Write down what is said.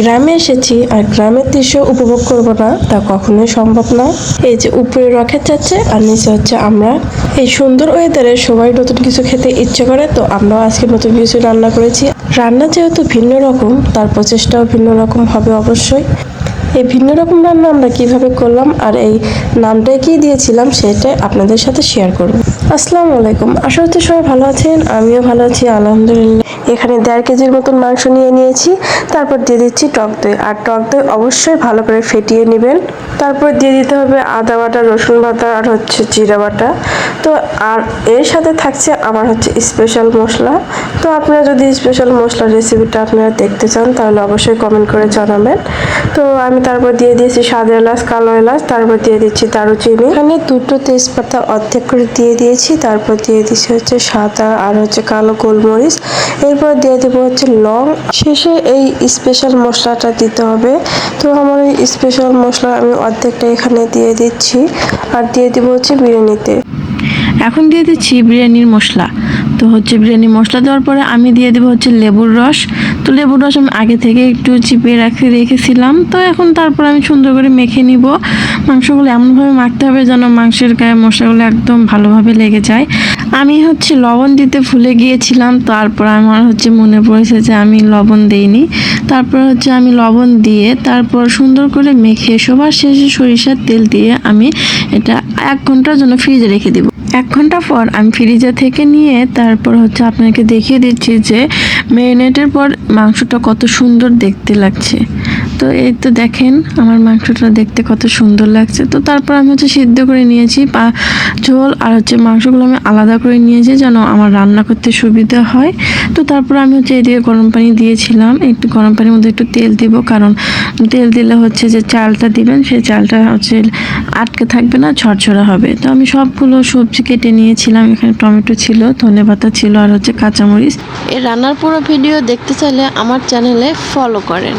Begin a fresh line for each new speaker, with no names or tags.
গ্রামে এসেছি আর গ্রামের দৃশ্য উপভোগ করব না, তা কখনোই সম্ভব না। এই যে উপরে রকেট যাচ্ছে আর নিচে হচ্ছে আমরা। এই সুন্দর ওয়েদারে সবাই নতুন কিছু খেতে ইচ্ছে করে, তো আমরাও আজকে নতুন কিছু রান্না করেছি। রান্না যেহেতু ভিন্ন রকম, তার প্রচেষ্টাও ভিন্ন রকম হবে অবশ্যই। এই ভিন্ন রকম রান্না আমরা কীভাবে করলাম আর এই নামটাই কি দিয়েছিলাম সেটা আপনাদের সাথে শেয়ার করব। আসসালামু আলাইকুম। আশা হচ্ছে সবাই ভালো আছেন, আমিও ভালো আছি, আলহামদুলিল্লাহ। এখানে দেড় কেজির মতন মাংস নিয়ে নিয়েছি, তারপর দিয়ে দিচ্ছি টক দই। আর টক দই অবশ্যই ভালো করে ফেটিয়ে নেবেন। তারপর দিয়ে দিতে হবে আদা বাটা, রসুন বাটা আর হচ্ছে জিরা বাটা। তো আর এর সাথে থাকছে আমার হচ্ছে স্পেশাল মশলা। তো আপনারা যদি স্পেশাল মশলার রেসিপিটা আপনারা দেখতে চান, তাহলে অবশ্যই কমেন্ট করে জানাবেন। তো আমি তারপর দিয়ে দিয়েছি সাদা এলাচ, কালো এলাচ, তারপর দিয়ে দিচ্ছি দারুচিনি। এখানে দুটো তেজপাতা অর্ধেক করে দিয়ে দিয়েছি, তারপর দিয়ে দিচ্ছি হচ্ছে সাদা আর হচ্ছে কালো গোলমরিচ। এরপর দিয়ে দেবো হচ্ছে লং। শেষে এই স্পেশাল মশলাটা দিতে হবে। তো আমার এই স্পেশাল মশলা আমি অর্ধেকটা এখানে দিয়ে দিচ্ছি। আর দিয়ে দেবো হচ্ছে বিরিয়ানিতে।
এখন দিয়ে দিচ্ছি বিরিয়ানির মশলা। তো হচ্ছে বিরিয়ানি মশলা দেওয়ার পরে আমি দিয়ে দেবো হচ্ছে লেবুর রস। তো লেবুর রস আমি আগে থেকে একটু চিপে রাখতে রেখেছিলাম। তো এখন তারপর আমি সুন্দর করে মেখে নিব। মাংসগুলো এমনভাবে মাখতে হবে যেন মাংসের গায়ে মশলাগুলো একদম ভালোভাবে লেগে যায়। আমি হচ্ছে লবণ দিতে ভুলে গিয়েছিলাম, তারপর আমার হচ্ছে মনে পড়েছে যে আমি লবণ দিইনি। তারপর হচ্ছে আমি লবণ দিয়ে তারপর সুন্দর করে মেখে সবার শেষে সরিষার তেল দিয়ে আমি এটা এক ঘণ্টার জন্য ফ্রিজে রেখে দিব। এক ঘণ্টা পর আমি ফ্রিজে থেকে নিয়ে তারপর হচ্ছে আপনাকে দেখিয়ে দিচ্ছি যে ম্যারিনেটের পর মাংসটা কত সুন্দর দেখতে লাগছে। তো এই তো দেখেন আমার মাংসটা দেখতে কত সুন্দর লাগছে। তো তারপর আমি হচ্ছে সিদ্ধ করে নিয়েছি পা, ঝোল আর হচ্ছে মাংসগুলো আমি আলাদা করে নিয়েছি যেন আমার রান্না করতে সুবিধা হয়। তো তারপর আমি হচ্ছে এদিকে গরম পানি দিয়েছিলাম। একটু গরম পানির মধ্যে একটু তেল দিব কারণ তেল দিলে হচ্ছে যে চালটা দিবেন, সেই চালটা হচ্ছে আটকে থাকবে না, ঝরঝরা হবে। তো আমি সবগুলো সবজি কেটে নিয়েছিলাম, এখানে টমেটো ছিল, ধনে পাতা ছিল আর হচ্ছে কাঁচামরিচ।
এই রান্নার পুরো ভিডিও দেখতে চাইলে আমার চ্যানেলে ফলো করেন।